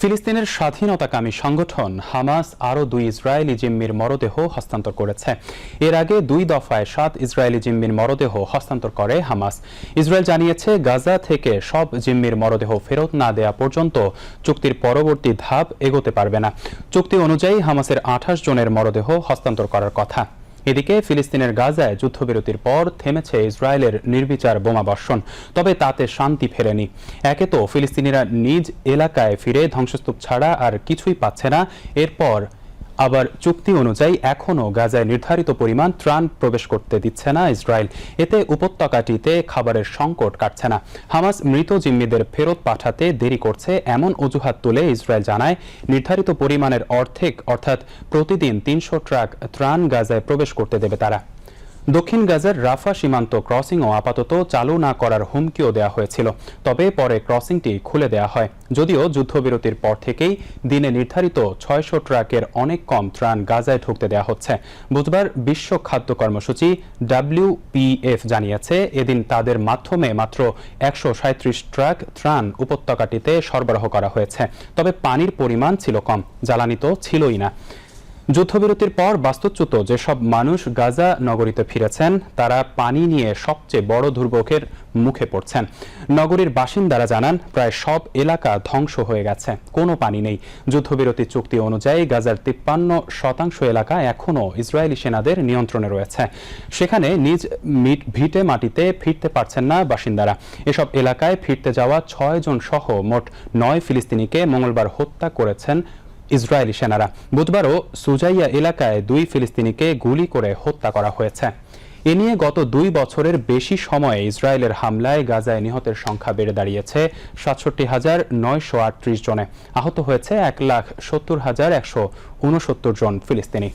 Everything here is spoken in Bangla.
ফিলিস্তিনের স্বাধীনতাকামী সংগঠন হামাস আরও দুই ইসরায়েলি জিম্মির মরদেহ হস্তান্তর করেছে। এর আগে দুই দফায় সাত ইসরায়েলি জিম্মির মরদেহ হস্তান্তর করে হামাস। ইসরায়েল জানিয়েছে, গাজা থেকে সব জিম্মির মরদেহ ফেরত না দেয়া পর্যন্ত চুক্তির পরবর্তী ধাপ এগোতে পারবে না। চুক্তি অনুযায়ী হামাসের আঠাশ জনের মরদেহ হস্তান্তর করার কথা। এদিকে ফিলিস্তিনের গাজায় যুদ্ধবিরতির পর থেমেছে ইসরায়েলের নির্বিচার বোমাবর্ষণ তবে তাতে শান্তি ফেরেনি। একে তো ফিলিস্তিনিরা নিজ এলাকায় ফিরে ধ্বংসস্তূপ ছাড়া আর কিছুই পাচ্ছে না। এরপর আবার চুক্তি অনুযায়ী এখনও গাজায় নির্ধারিত পরিমাণ ত্রাণ প্রবেশ করতে দিচ্ছে না ইসরায়েল। এতে উপত্যকাটিতে খাবারের সংকট কাটছে না। হামাস মৃত জিম্মিদের ফেরত পাঠাতে দেরি করছে এমন অজুহাত তুলে ইসরায়েল জানায়। নির্ধারিত পরিমাণের অর্ধেক, অর্থাৎ প্রতিদিন তিনশো ট্রাক ত্রাণ গাজায় প্রবেশ করতে দেবে তারা। দক্ষিণ গাজার রাফা সীমান্ত ক্রসিংও আপাতত চালু না করার হুমকিও দেওয়া হয়েছিল। তবে পরে ক্রসিংটি খুলে দেওয়া হয়। যদিও যুদ্ধবিরতির পর থেকেই দিনে নির্ধারিত ছয়শো ট্রাকের অনেক কম ত্রাণ গাজায় ঢুকতে দেওয়া হচ্ছে। বুধবার বিশ্ব খাদ্য কর্মসূচি ডাব্লিউপিএফ জানিয়েছে, এদিন তাদের মাধ্যমে মাত্র একশো ট্রাক ত্রাণ উপত্যকাটিতে সরবরাহ করা হয়েছে। তবে পানির পরিমাণ ছিল কম, জ্বালানি তো ছিলই না। যুদ্ধবিরতির পর বাস্তুচ্যুত যেসব মানুষ গাজা নগরীতে ফিরেছেন, তারা পানি নিয়ে সবচেয়ে বড় দুর্ভোগের মুখে পড়ছেন। নগরীর বাসিন্দারা জানান, প্রায় সব এলাকা ধ্বংস হয়ে গেছে, কোনো পানি নেই। যুদ্ধবিরতি চুক্তি অনুযায়ী গাজার তিপ্পান্ন শতাংশ এলাকা এখনও ইসরায়েলি সেনাদের নিয়ন্ত্রণে রয়েছে। সেখানে নিজ ভিটে মাটিতে ফিরতে পারছেন না বাসিন্দারা। এসব এলাকায় ফিরতে যাওয়া ছয় জন সহ মোট নয় ফিলিস্তিনিকে মঙ্গলবার হত্যা করেছেন ইসরায়েলি সেনারা। বুধবারও সুজাইয়া এলাকায় দুই ফিলিস্তিনিকে গুলি করে হত্যা করা হয়েছে। এ নিয়ে গত দুই বছরের বেশি সময়ে ইসরায়েলের হামলায় গাজায় নিহতের সংখ্যা বেড়ে দাঁড়িয়েছে সাতষট্টি হাজার নয়শো আটত্রিশ জনে। আহত হয়েছে এক লাখ সত্তর হাজার একশো উনসত্তর জন ফিলিস্তিনি।